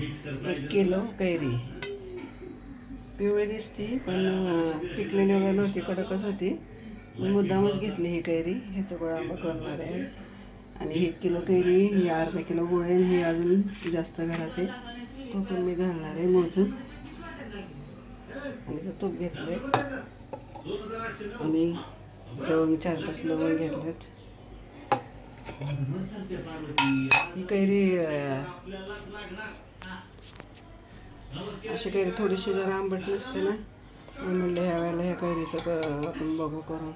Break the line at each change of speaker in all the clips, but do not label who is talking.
एक किलो कैरी. पिवळी दिसती पण पिकलेली वगैरे नव्हती कडकच होती. मी मुद्दामच घेतली ही कैरी. ह्याचं गोळा आंबा करणार आहे. आणि एक किलो कैरी ही अर्धा किलो गोळे आणि ही अजून जास्त घरात आहे. तो पण मी घालणार आहे मोजून. आणि तो तूप घेतले आणि लवंग चार पाच लवंग घेतलेत ही कैरी अशी कैरी थोडीशी जरा आंबट नसते ना म्हणलं ह्या वेळेला ह्या कैरीचं आपण बघू करून.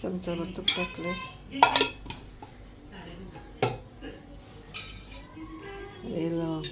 चमचाभर तूप टाकले हे लवंग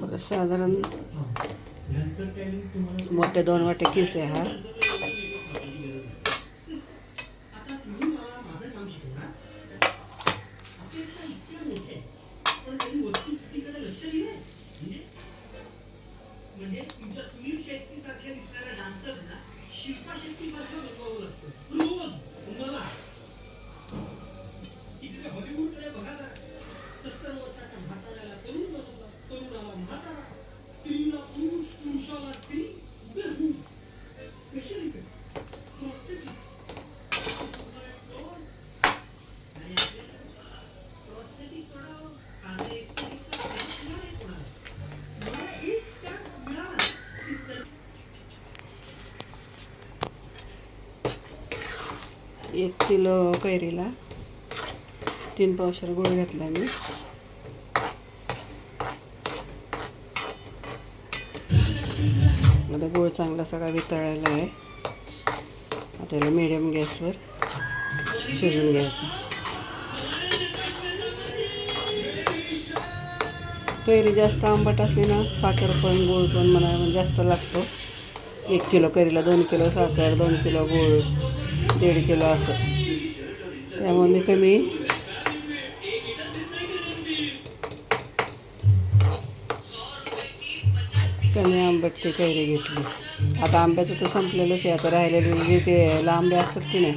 बरं साधारण मोठे दोन वाटे किस आहे हा. एक किलो कैरीला तीन पावशर गुळ घातला मी. आता गुळ चांगला सगळा वितळायला आहे. आता याला मिडियम गॅसवर शिजून घ्यायचं. कैरी जास्त आंबट असली ना साखर पण गूळ पण म्हणा जास्त लागतो. एक किलो कैरीला दोन किलो साखर दोन किलो गूळ. दीड किलो असं. त्यामुळे मी कमी. कमी आंबट ती कैरी घेतली. आता आंब्याचं तर संपलेलंच आहे. आता राहिलेले जे ते लांबे असतात की नाही.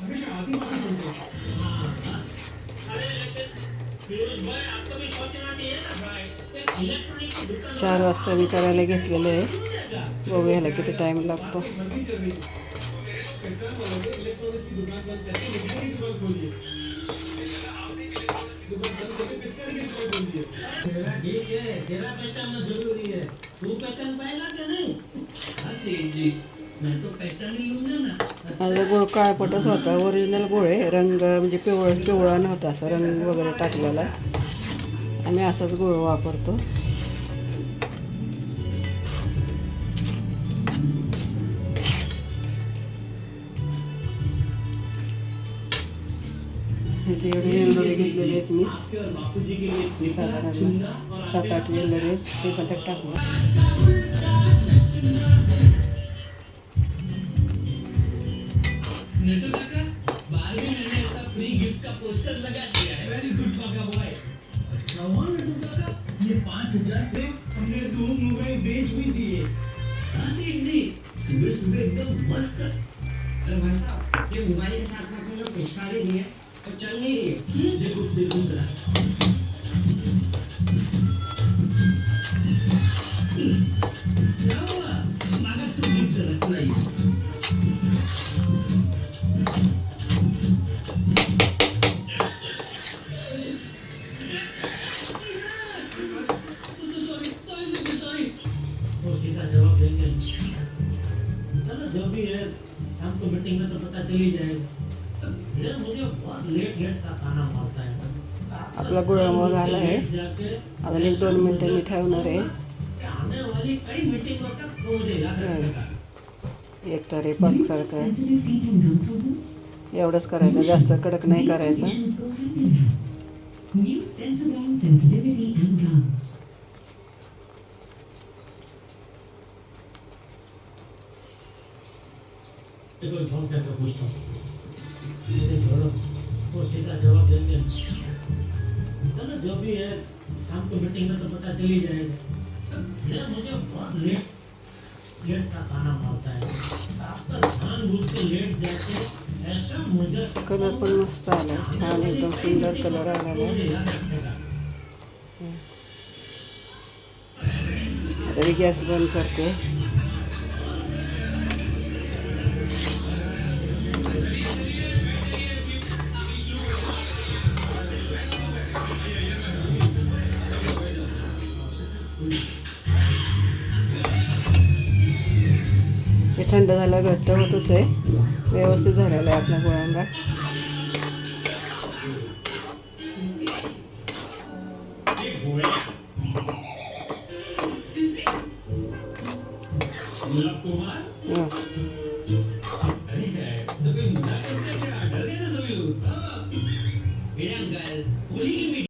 काय म्हणतात त्याला? कैरी चार वाजता मी करायला घेतलेलं आहे बघू किती टाईम लागतो
तेरा ठीक है तेरा पहचानना ज़रूरी है। तू पहचान पाएगा क्या नहीं? हाँ जी। जी
माझा गुळ काळपटच होता ओरिजिनल गोळे आहे रंग म्हणजे पिवळ पिवळा नव्हता असा रंग वगैरे टाकलेला. आम्ही असाच गुळ वापरतो. इथे एवढे वेलदोडे घेतलेले आहेत मी. साधारण सात आठ वेलदोडे आहेत ते पण त्यात टाकू
नेटू काका बारहवीं महीने का फ्री गिफ्ट का पोस्टर लगा दिया है वेरी गुड काका बॉय नवा नेटू काका पिछले पाँच हज़ार पे हमने दो मोबाइल बेच भी दिए हाँ सेठ जी सुबह सुबह एकदम मस्त अरे भाई साहब ये मोबाइल के साथ में आपने जो पिचकारी दी है तो चल नहीं रही है। देखो देखो जरा।
आपला गुळामुळं झाला आहे. अजून एक दोन मिनटं मी ठेवणार आहे. एक तर हे
problems?
एवढंच करायचं जास्त कडक नाही करायचं.
देखो फ़ोन करके पूछता हूँ छोड़ो वो सीधा जवाब देंगे चलो जो भी है शाम को मीटिंग में तो पता चल ही जाएगा ये मुझे बहुत लेट लेट का खाना मारता है आप तो जानबूझ के लेट जाके ऐसा मुझे
कलर पण मस्त आला छान एकदम सुंदर कलर
याद रखेगा
गॅस बंद करते हे थंड झालं घट्ट होतच आहे. व्यवस्थित झालेला आहे आपला गोळांबा
गुलाब कुमार
हं.